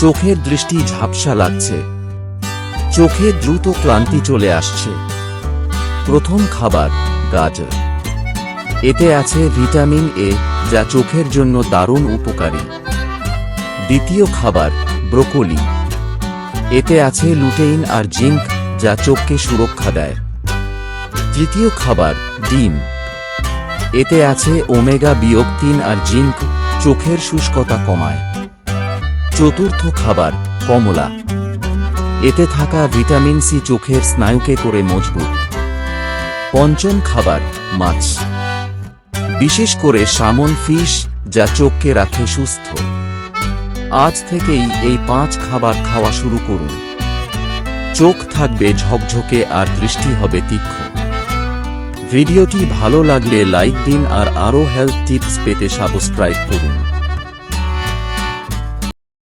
চোখের দৃষ্টি ঝাপসা লাগছে। চোখে দ্রুত ক্লান্তি চলে আসছে। প্রথম খাবার, গাজর। এতে আছে ভিটামিন এ, যা চোখের জন্য দারুণ উপকারী। দ্বিতীয় খাবার, ব্রোকলি। এতে আছে লুটেইন আর জিঙ্ক, যা চোখকে সুরক্ষা দেয়। তৃতীয় খাবার, ডিম। এতে আছে ওমেগা বিয়োগ তিন আর জিঙ্ক, চোখের শুষ্কতা কমায়। চতুর্থ খাবার, কমলা। এতে থাকা ভিটামিন সি চোখের স্নায়ুকে করে মজবুত। পঞ্চম খাবার, মাছ। বিশেষ করে সামন ফিশ, যা চোখকে রাখে সুস্থ। আজ থেকেই এই পাঁচ খাবার খাওয়া শুরু করুন। চোখ থাকবে ঝকঝকে আর দৃষ্টি হবে তীক্ষ্ণ। ভিডিওটি ভালো লাগলে লাইক দিন আর আরও হেলথ টিপস পেতে সাবস্ক্রাইব করুন।